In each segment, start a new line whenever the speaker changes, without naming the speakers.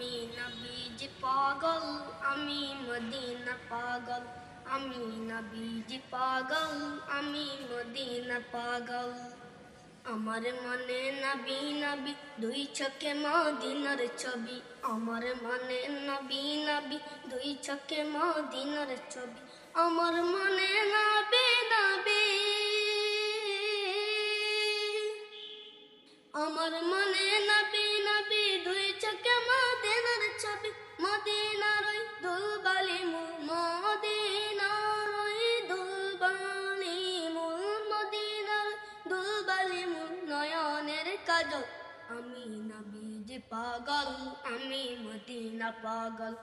আমি নবীজি পাগল, আমি মদিনা পাগল আমি নবীজি পাগল, আমি মদিনা পাগল। আমার মনে নবী নবী, দুই চোখে মদিনার ছবি। আমার মনে নবী নবী, দুই চোখে মদিনার ছবি। আমার মনে নবী নবী কাজল আমি নবীজি পাগল, আমি মদিনা পাগল।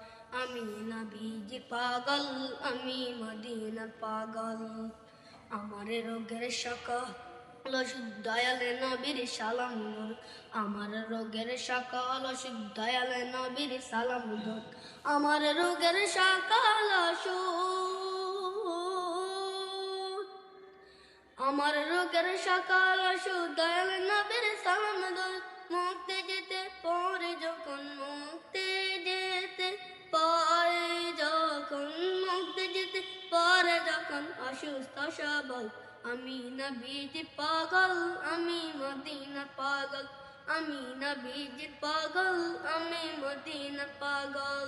আমি নবীজি পাগল, আমি মদিনা পাগল। আমার রোগের শাখা দয়ালে নবীর সালাম আমার রোগের সকাল দয়ালে নবীর সালাম আমার রোগের সকাল আমার রোগের সকাল দয়াল নবীর সালাম দর মুক্তি যেতে পরে যখন মুক্তি যেতে পরে যখন মুক্তি যেতে পরে যখন অসুস্থ সবল, আমি নবীজি পাগল, আমি মদিনা পাগল, আমি নবীজি পাগল, আমি মদিনা পাগল।